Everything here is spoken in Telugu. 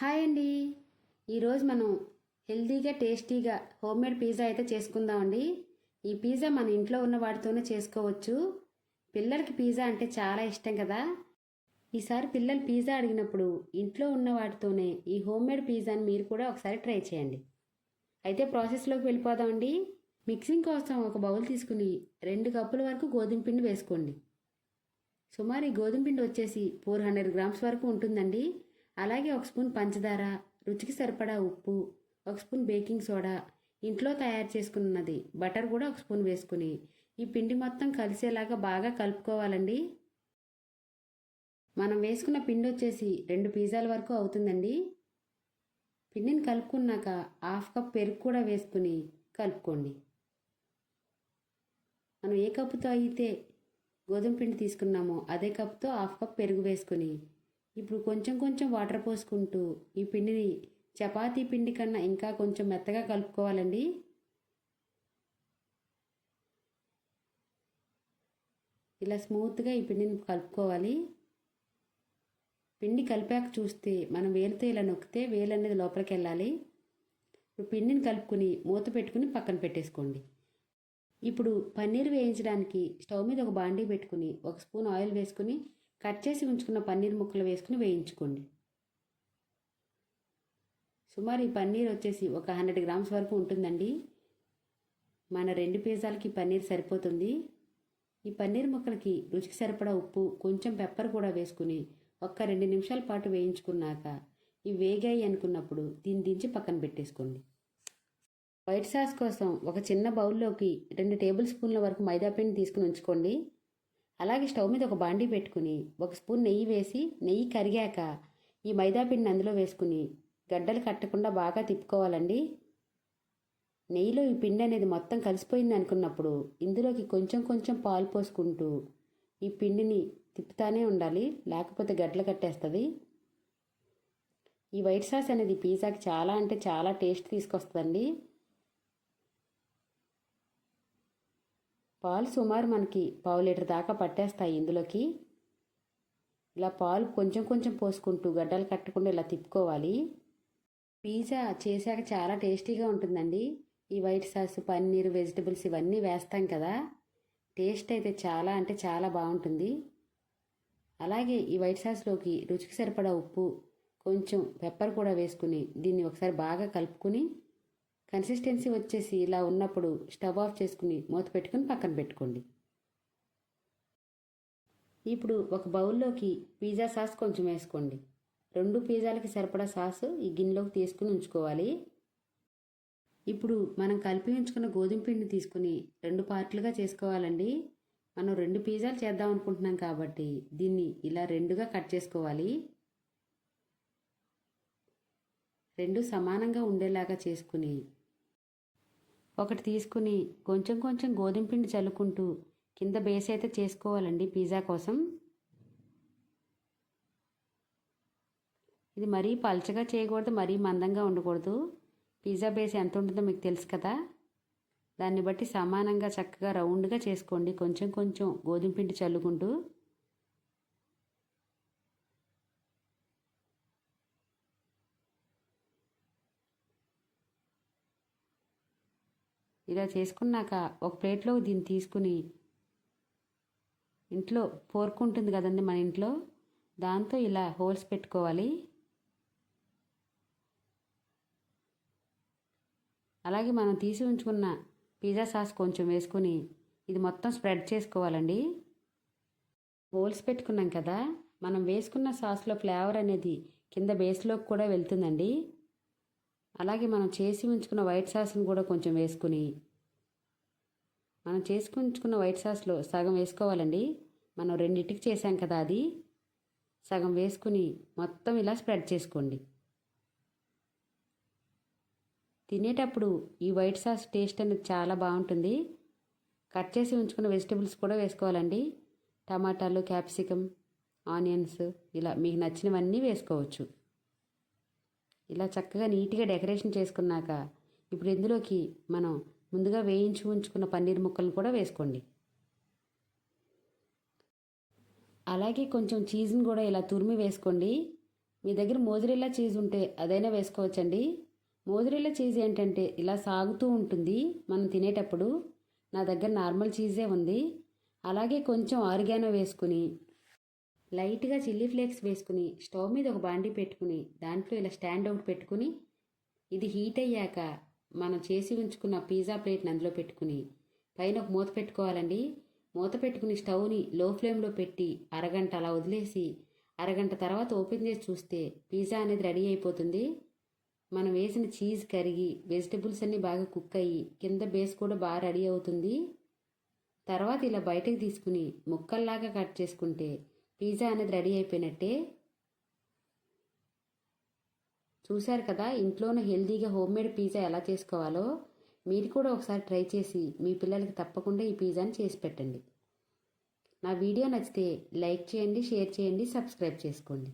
హాయ్ అండి. ఈరోజు మనం హెల్తీగా టేస్టీగా హోమ్ మేడ్ పిజ్జా అయితే చేసుకుందామండి ఈ పిజ్జా మన ఇంట్లో ఉన్న వాటితోనే చేసుకోవచ్చు. పిల్లలకి పిజ్జా అంటే చాలా ఇష్టం కదా. ఈసారి పిల్లలు పిజ్జా అడిగినప్పుడు ఇంట్లో ఉన్న వాటితోనే ఈ హోమ్ మేడ్ పిజ్జాని మీరు కూడా ఒకసారి ట్రై చేయండి. అయితే ప్రాసెస్లోకి వెళ్ళిపోదామండి మిక్సింగ్ కోసం ఒక బౌల్ తీసుకుని రెండు కప్పుల వరకు గోధుమ పిండి వేసుకోండి. సుమారు ఈ గోధుమ పిండి వచ్చేసి ఫోర్ హండ్రెడ్ గ్రామ్స్ వరకు ఉంటుందండి. అలాగే ఒక స్పూన్ పంచదార రుచికి సరిపడా ఉప్పు ఒక స్పూన్ బేకింగ్ సోడా ఇంట్లో తయారు చేసుకున్నది బటర్ కూడా ఒక స్పూన్ వేసుకుని ఈ పిండి మొత్తం కలిసేలాగా బాగా కలుపుకోవాలండి. మనం వేసుకున్న పిండి వచ్చేసి రెండు పిజ్జాల వరకు అవుతుందండి. పిండిని కలుపుకున్నాక హాఫ్ కప్ పెరుగు కూడా వేసుకుని కలుపుకోండి. మనం ఏ కప్పుతో అయితే గోధుమ పిండి తీసుకున్నామో అదే కప్తో హాఫ్ కప్ పెరుగు వేసుకుని ఇప్పుడు కొంచెం కొంచెం వాటర్ పోసుకుంటూ ఈ పిండిని చపాతీ పిండి కన్నా ఇంకా కొంచెం మెత్తగా కలుపుకోవాలండి. ఇలా స్మూత్గా ఈ పిండిని కలుపుకోవాలి. పిండి కలిపాక చూస్తే మనం వేలుతో ఇలా నొక్కితే వేలు అనేది లోపలికి వెళ్ళాలి. ఇప్పుడు పిండిని కలుపుకుని మూత పెట్టుకుని పక్కన పెట్టేసుకోండి. ఇప్పుడు పన్నీర్ వేయించడానికి స్టవ్ మీద ఒక బాండీ పెట్టుకుని ఒక స్పూన్ ఆయిల్ వేసుకుని కట్ చేసి ఉంచుకున్న పన్నీర్ ముక్కలు వేసుకుని వేయించుకోండి. సుమారు ఈ పన్నీర్ వచ్చేసి ఒక హండ్రెడ్ గ్రామ్స్ వరకు ఉంటుందండి. మన రెండు పిజ్జాలకి పన్నీర్ సరిపోతుంది. ఈ పన్నీర్ ముక్కలకి రుచికి సరిపడా ఉప్పు కొంచెం పెప్పర్ కూడా వేసుకుని ఒక్క రెండు నిమిషాల పాటు వేయించుకున్నాక ఇవి వేగాయి అనుకున్నప్పుడు దీన్ని దించి పక్కన పెట్టేసుకోండి. వైట్ సాస్ కోసం ఒక చిన్న బౌల్లోకి రెండు టేబుల్ స్పూన్ల వరకు మైదా పిండి తీసుకుని ఉంచుకోండి. అలాగే స్టవ్ మీద ఒక బాండీ పెట్టుకుని ఒక స్పూన్ నెయ్యి వేసి నెయ్యి కరిగాక ఈ మైదా పిండిని అందులో వేసుకుని గడ్డలు కట్టకుండా బాగా తిప్పుకోవాలండి. నెయ్యిలో ఈ పిండి అనేది మొత్తం కలిసిపోయింది అనుకున్నప్పుడు ఇందులోకి కొంచెం కొంచెం పాలు పోసుకుంటూ ఈ పిండిని తిప్పుతానే ఉండాలి. లేకపోతే గడ్డలు కట్టేస్తుంది. ఈ వైట్ సాస్ అనేది పిజ్జాకి చాలా అంటే చాలా టేస్ట్ తీసుకొస్తుందండి. పాలు సుమారు మనకి పావు లీటర్ దాకా పట్టేస్తాయి ఇందులోకి. ఇలా పాలు కొంచెం కొంచెం పోసుకుంటూ గడ్డలు కట్టకుండా ఇలా తిప్పుకోవాలి. పిజ్జా చేశాక చాలా టేస్టీగా ఉంటుందండి. ఈ వైట్ సాస్ పన్నీర్ వెజిటబుల్స్ ఇవన్నీ వేస్తాం కదా. టేస్ట్ అయితే చాలా అంటే చాలా బాగుంటుంది. అలాగే ఈ వైట్ సాస్లోకి రుచికి సరిపడా ఉప్పు కొంచెం పెప్పర్ కూడా వేసుకుని దీన్ని ఒకసారి బాగా కలుపుకుని కన్సిస్టెన్సీ వచ్చేసి ఇలా ఉన్నప్పుడు స్టవ్ ఆఫ్ చేసుకుని మూత పెట్టుకుని పక్కన పెట్టుకోండి. ఇప్పుడు ఒక బౌల్లోకి పిజ్జా సాస్ కొంచెం వేసుకోండి. రెండు పిజ్జాలకి సరిపడా సాసు ఈ గిన్నెలోకి తీసుకుని ఉంచుకోవాలి. ఇప్పుడు మనం కలిపి ఉంచుకున్న గోధుమ పిండి తీసుకుని రెండు పార్ట్లుగా చేసుకోవాలండి. మనం రెండు పిజ్జాలు చేద్దాం అనుకుంటున్నాం కాబట్టి దీన్ని ఇలా రెండుగా కట్ చేసుకోవాలి. రెండు సమానంగా ఉండేలాగా చేసుకుని ఒకటి తీసుకుని కొంచెం కొంచెం గోధుమ పిండి చల్లుకుంటూ కింద బేస్ అయితే చేసుకోవాలండి పిజ్జా కోసం. ఇది మరీ పల్చగా చేయకూడదు మరీ మందంగా ఉండకూడదు. పిజ్జా బేస్ ఎంత ఉంటుందో మీకు తెలుసు కదా. దాన్ని బట్టి సమానంగా చక్కగా రౌండ్గా చేసుకోండి. కొంచెం కొంచెం గోధుమ పిండి చల్లుకుంటూ. ఇలా చేసుకున్నాక ఒక ప్లేట్లో దీన్ని తీసుకుని ఇంట్లో ఫోర్క్ ఉంటుంది కదండి మన ఇంట్లో దాంతో ఇలా హోల్స్ పెట్టుకోవాలి. అలాగే మనం తీసి ఉంచుకున్న పిజ్జా సాస్ కొంచెం వేసుకొని ఇది మొత్తం స్ప్రెడ్ చేసుకోవాలండి. హోల్స్ పెట్టుకున్నాం కదా మనం వేసుకున్న సాస్లో ఫ్లేవర్ అనేది కింద బేస్లోకి కూడా వెళ్తుందండి. అలాగే మనం చేసి ఉంచుకున్న వైట్ సాస్ని కూడా కొంచెం వేసుకుని మనం చేసి ఉంచుకున్న వైట్ సాస్లో సగం వేసుకోవాలండి. మనం రెండింటికి చేసాం కదా అది. సగం వేసుకుని మొత్తం ఇలా స్ప్రెడ్ చేసుకోండి. తినేటప్పుడు ఈ వైట్ సాస్ టేస్ట్ అనేది చాలా బాగుంటుంది. కట్ చేసి ఉంచుకున్న వెజిటబుల్స్ కూడా వేసుకోవాలండి. టమాటాలు క్యాప్సికమ్ ఆనియన్స్ ఇలా మీకు నచ్చినవన్నీ వేసుకోవచ్చు. ఇలా చక్కగా నీట్గా డెకరేషన్ చేసుకున్నాక ఇప్పుడు ఇందులోకి మనం ముందుగా వేయించి ఉంచుకున్న పన్నీర్ ముక్కలను కూడా వేసుకోండి. అలాగే కొంచెం చీజ్ని కూడా ఇలా తురిమి వేసుకోండి. మీ దగ్గర మోజరిల్లా చీజ్ ఉంటే అదైనా వేసుకోవచ్చండి. మోజరిల్లా చీజ్ ఏంటంటే ఇలా సాగుతూ ఉంటుంది మనం తినేటప్పుడు. నా దగ్గర నార్మల్ చీజే ఉంది. అలాగే కొంచెం ఆరిగానో వేసుకుని లైట్గా చిల్లీ ఫ్లేక్స్ వేసుకుని స్టవ్ మీద ఒక బాండీ పెట్టుకుని దాంట్లో ఇలా స్టాండ్ అవుట్ పెట్టుకుని ఇది హీట్ అయ్యాక మనం చేసి ఉంచుకున్న పిజ్జా ప్లేట్ని అందులో పెట్టుకుని పైన ఒక మూత పెట్టుకోవాలండి. మూత పెట్టుకుని స్టవ్ని లో ఫ్లేమ్లో పెట్టి అరగంట అలా వదిలేసి అరగంట తర్వాత ఓపెన్ చేసి చూస్తే పిజ్జా అనేది రెడీ అయిపోతుంది. మనం వేసిన చీజ్ కరిగి వెజిటబుల్స్ అన్నీ బాగా కుక్ అయ్యి కింద బేస్ కూడా బాగా రెడీ అవుతుంది. తర్వాత ఇలా బయటకు తీసుకుని ముక్కల్లాగా కట్ చేసుకుంటే పిజ్జా అనేది రెడీ అయిపోయినట్టే. చూశారు కదా ఇంట్లోనే హెల్తీగా హోమ్ మేడ్ పిజ్జా ఎలా చేసుకోవాలో? మీరు కూడా ఒకసారి ట్రై చేసి మీ పిల్లలకి తప్పకుండా ఈ పిజ్జాని చేసి పెట్టండి. నా వీడియో నచ్చితే లైక్ చేయండి షేర్ చేయండి సబ్స్క్రైబ్ చేసుకోండి.